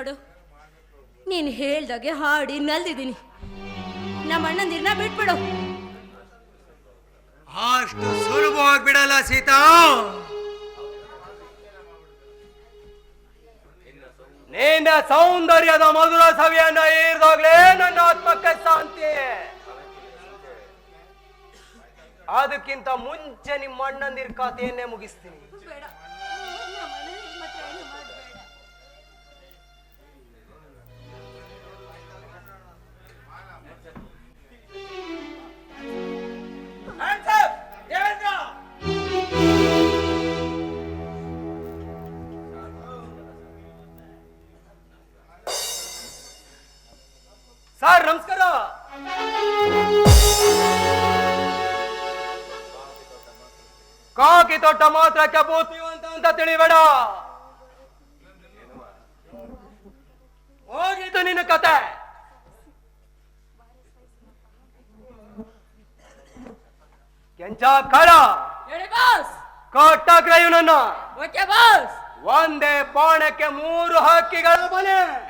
ನೋಡು ನೀನು ಹೇಳ್ದಾಗೆ ಹಾಡಿ ನಲ್ದಿದ್ದೀನಿ ನಮ್ಮ ಅಣ್ಣಂದಿರ್ನ ಬಿಟ್ಬಿಡು. ಅಷ್ಟು ಸುಲಭವಾಗಿ ಬಿಡಲ್ಲ ಸೀತಾ. ನಿನ್ನ ಸೌಂದರ್ಯದ ಮಧುರ ಸವಿಯನ್ನ ಏರಿದಾಗ್ಲೇ ನನ್ನ ಆತ್ಮಕ್ಕೆ ಶಾಂತಿ. ಅದಕ್ಕಿಂತ ಮುಂಚೆ ನಿಮ್ಮ ಅಣ್ಣಂದಿರ್ ಖಾತೆಯನ್ನೇ ಮುಗಿಸ್ತೀನಿ. ಸರ್ ನಮಸ್ಕಾರ. ಕಾಕಿ ತೊಟ್ಟ ಮಾತ್ರ ಬೂತಿವಂತ ಅಂತ ತಿಳಿಬೇಡ. ಹೋಗಿದ್ದು ನಿನ್ನ ಕತೆ. ಕೆಂಚ ಕಳ. ಕಟ್ಟಾಕ್ರ ಇವನನ್ನ ಓಕೆ ಬಾಸ್. ಒಂದೇ ಬಾಣಕ್ಕೆ ಮೂರು ಹಕ್ಕಿಗಳ ಮನೆ.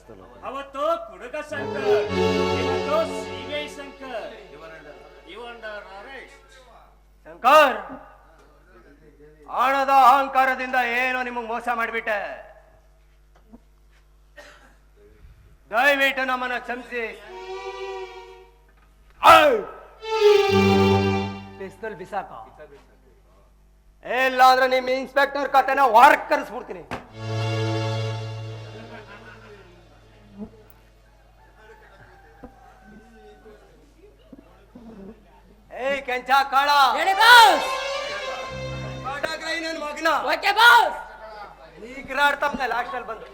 ಶಂಕರ್ ಅವತ್ತು ಕುಡುಕ ಶಂಕರ್ ಇವತ್ತು ಸಿಬಿಐ ಶಂಕರ್. ಇವನ್ ಶಂಕರ್ ಹಣದ ಅಹಂಕಾರದಿಂದ ಏನೋ ನಿಮಗ್ ಮೋಸ ಮಾಡಿಬಿಟ್ಟೆ. ದಯವಿಟ್ಟು ನಮ್ಮನ್ನ ಕ್ಷಮಿಸಿ. ಪಿಸ್ತಲ್ ಬಿಸಾಕ. ಇಲ್ಲ ಅಂದ್ರೆ ನಿಮ್ ಇನ್ಸ್ಪೆಕ್ಟರ್ ಕತೆನ ವಾರ್ಕ್ ಕರೆಸ್ಬಿಡ್ತೀನಿ ಕೆಂಚ ಕಾಳ. ಹೇಳಿ ಬಾಸ್. ಕಾಟಾಗ್ರೈ ನನ್ ಮಗನ? Okay boss. ನೀಗ್ರಾಡ್ತಮ್ಮ ಲಾಸ್ಟ್ ಅಲ್ಲಿ ಬಂದು.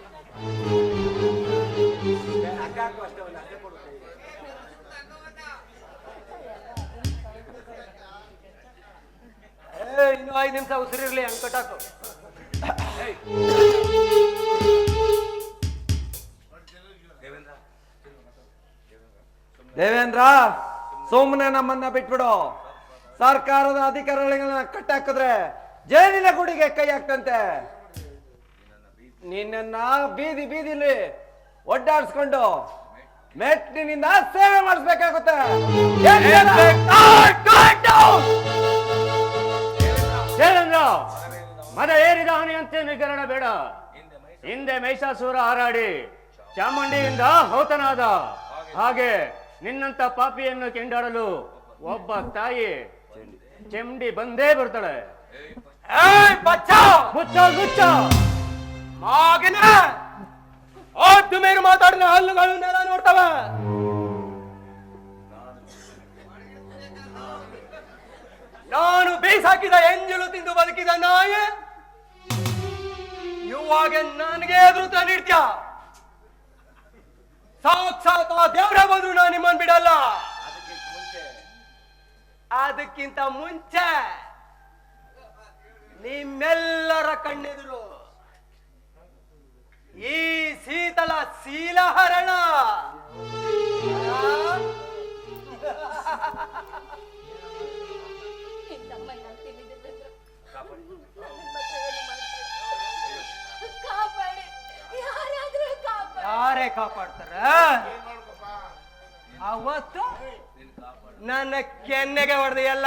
ಏ ಇನ್ನು ಐದು ನಿಮಿಷ ಉಸಿರಿರ್ಲಿ ಹಂಗ್ ಕಟ್ಟಾಕು. ಏಯ್. ದೇವೇಂದ್ರ. ಸುಮ್ಮನೆ ನಮ್ಮನ್ನ ಬಿಟ್ಬಿಡು. ಸರ್ಕಾರದ ಅಧಿಕಾರಿಗಳನ್ನ ಕಟ್ಟಾಕಿದ್ರೆ ಜೈಲಿನ ಗುಡಿಗೆ ಕೈ ಹಾಕ್ತಂತೆ. ನಿನ್ನ ಬೀದಿ ಬೀದಿಲಿ ಒಡ್ಡಾಡ್ಸ್ಕೊಂಡು ಮೆಟ್ಟಿನಿಂದ ಸೇವೆ ಮಾಡಿಸ್ಬೇಕಾಗುತ್ತೆ. ಮದ ಏರಿದ ಅಂತ ನಿಗರಣ ಬೇಡ. ಹಿಂದೆ ಮೈಸಾಸೂರ ಹಾರಾಡಿ ಚಾಮುಂಡಿಯಿಂದ ಹೌತನಾದ ಹಾಗೆ ನಿನ್ನಂತ ಪಾಪಿಯನ್ನು ಕೆಂಡಾಡಲು ಒಬ್ಬ ತಾಯಿ ಚೆಂಡಿ ಬಂದೇ ಬರ್ತಾಳೆ ಮೇರು ಮಾತಾಡಿದ ಹಲ್ಲುಗಳು ನೆಲ ನೋಡ್ತವ. ನಾನು ಬೇಸಾಕಿದ ಎಂಜಲು ತಿಂದು ಬದುಕಿದ ನಾಯಿ ಇವಾಗ ನನಗೆ ಎದುರುತ್ತ ನೀಡ್ತೀಯ ಆ ದೇವರ ಬಂದ್ರು ನಾನು. ಬಿಡಲ್ಲ ಅದಕ್ಕಿಂತ ಮುಂಚೆ ನಿಮ್ಮೆಲ್ಲರ ಕಣ್ಣೆದುರು ಈ ಶೀತಲ ಶೀಲಹರಣ. ಅವತ್ತು ನನ್ನ ಕೆನ್ನೆಗೆ ಹೊಡೆದೆಯಲ್ಲ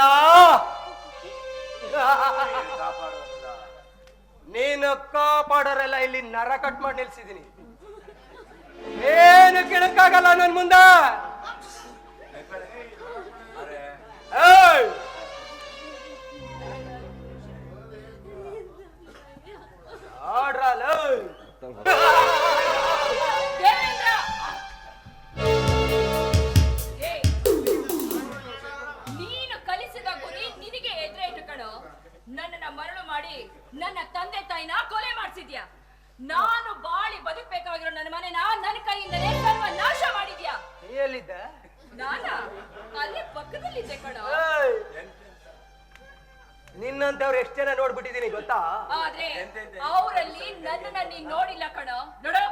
ನೀನು ಕಾಪಾಡೋರೆಲ್ಲ ಇಲ್ಲಿ ನರ ಕಟ್ ಮಾಡಿ ನಿಲ್ಸಿದೀನಿ ಏನು ಕೆಣಕ್ಕಾಗಲ್ಲ ನನ್ ಮುಂದ. ಪಕ್ಕದಲ್ಲಿದ್ದೆ ಕಣ. ಏಯ್! ನಿನ್ನಂತವ್ರು ಎಷ್ಟು ಜನ ನೋಡ್ಬಿಟ್ಟಿದೀನಿ ಗೊತ್ತಾ? ಆದ್ರೆ ಅವರಲ್ಲಿ ನನ್ನನ್ನ ನೀನ್ ನೋಡಿಲ್ಲ ಕಣ. ನೋಡು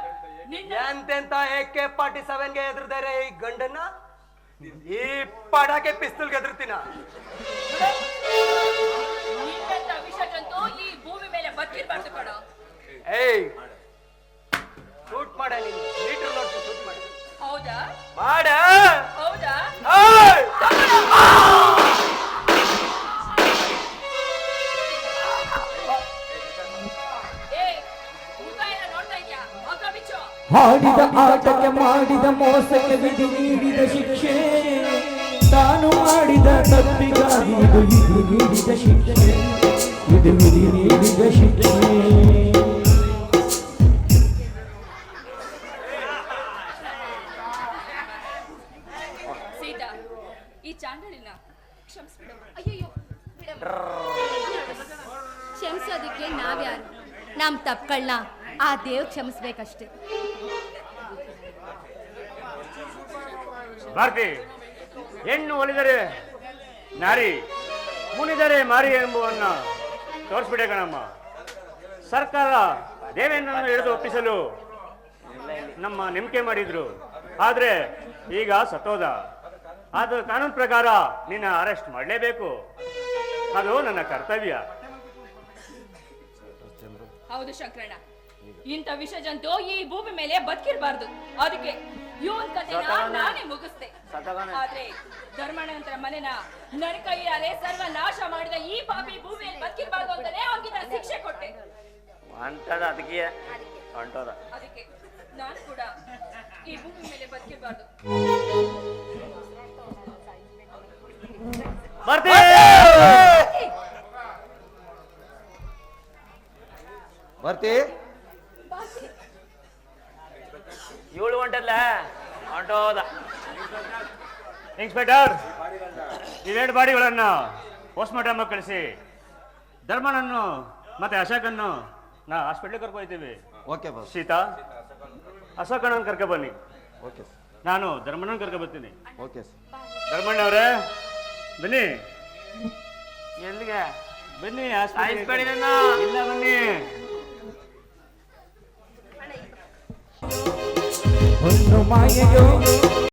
ನಿನ್ನ ಎಂತೆಂತ ಎ ಕೆ ಫಾರ್ಟಿ ಸೆವೆನ್ಗೆ ಎದುರ್ದಾರೆ ಈ ಗಂಡನ್ನ? ಈ ಪಡಾಕೆ ಪಿಸ್ತೂಲ್ಗೆ ಎದುರ್ತೀನ ನಿನ್ನಂತ ವಿಷಜಂತು ಈ ಭೂಮಿ ಮೇಲೆ ಬದುಕಿರ್ಬಾರ್ದು ಕಣ. ಏಯ್! ಶೂಟ್ ಮಾಡ ನೀನು. ಲೀಟರ್ ನೋಡ್ತೀನಿ ಶೂಟ್ ಮಾಡ. ಹೌದಾ? ಮಾಡ! ಆಡಿದ ಆಟಕ್ಕೆ ಮಾಡಿದ ಮೋಸಕ್ಕೆ ವಿಧಿ ನೀಡಿದ ಶಿಕ್ಷೆ. ತಾನು ಮಾಡಿದ ತಪ್ಪಿಗಾಗಿ ಇದು ವಿಧಿ ನೀಡಿದ ಶಿಕ್ಷೆ. ಇದು ವಿಧಿ ನೀಡಿದ ಶಿಕ್ಷೆ. ಕ್ಷಮಿಸೋದಕ್ಕೆ ನಾವ್ಯಾರು? ನಮ್ಮ ತಪ್ಪುಗಳನ್ನ ಆ ದೇವ್ ಕ್ಷಮಿಸ್ಬೇಕಷ್ಟೇ. ಭಾರತಿ, ಹೆಣ್ಣು ಒಲಿದರೆ ನಾರಿ, ಮುನಿದರೆ ಮಾರಿ ಎಂಬುವನ್ನ ತೋರಿಸ್ಬಿಟ್ಟೆ ಕಣಮ್ಮ. ಸರ್ಕಾರ ದೇವೇಂದ್ರನ ಹಿಡಿದು ಒಪ್ಪಿಸಲು ನಮ್ಮ ನಿಮಿಕೆ ಮಾಡಿದ್ರು. ಆದರೆ ಈಗ ಸತ್ತೋದ. ಅದು ಕಾನೂನು ಪ್ರಕಾರ ನಿನ್ನ ಅರೆಸ್ಟ್ ಮಾಡಲೇಬೇಕು. ಅದು ನನ್ನ ಕರ್ತವ್ಯ. ಹೌದು ಶಂಕರಣ್ಣ. ಇಂಥ ವಿಷ ಜಂತು ಈ ಭೂಮಿ ಮೇಲೆ ಬದುಕಿರಬಾರ್ದು. ಅದಕ್ಕೆ ಇವನ್ ಕತೆ ನಾನೇ ಮುಗಿಸ್ದೆ. ಆದ್ರೆ ಧರ್ಮಣ್ಣಂತರ ಮನೆನ ನನ್ನ ಕೈಯಾರೆ ಸರ್ವ ನಾಶ ಮಾಡಿದ ಈ ಪಾಪಿ ಭೂಮಿಯಲ್ಲಿ ಬದುಕಿರ್ಬಾರ್ದು ಅಂತಾನೆ ಅವ್ನಿಗೆ ನಾನು ಶಿಕ್ಷೆ ಕೊಟ್ಟೆ. ಅಂತದ ಅದಕ್ಕೆ. ಅಂಟದ. ಅದಕ್ಕೆ. ನಾನು ಕೂಡ ಈ ಭೂಮಿ ಮೇಲೆ ಬದುಕಿರ್ಬಾರ್ದು. ಭಾರತಿ ಇನ್ಸ್ಪೆಕ್ಟರ್ ಇವೆರಡು ಬಾಡಿಗಳನ್ನ ಪೋಸ್ಟ್ಮಾರ್ಟಮ್ ಕಳಿಸಿ ಧರ್ಮನನ್ನು ಮತ್ತೆ ಅಶೋಕನ್ನು ನಾ ಹಾಸ್ಪಿಟ್ಲಿಗೆ ಕರ್ಕೊಯ್ತೀವಿ ಓಕೆ ಬಾಸ್ ಸೀತಾ ಅಶೋಕಣ್ಣನ ಕರ್ಕೊ ಬನ್ನಿ. ಓಕೆ ನಾನು ಧರ್ಮಣ್ಣನ ಕರ್ಕೊ ಬರ್ತೀನಿ. ಓಕೆ ಸರ್ ಅವರೇ ಬನ್ನಿ. ಎಲ್ಲಿಗೆ? ಬನ್ನಿ ಆಸ್ಪತ್ರೆಗೆ. ಇಲ್ಲ ಬನ್ನಿ. ಒಂದು ಮಾಯೆಯೋ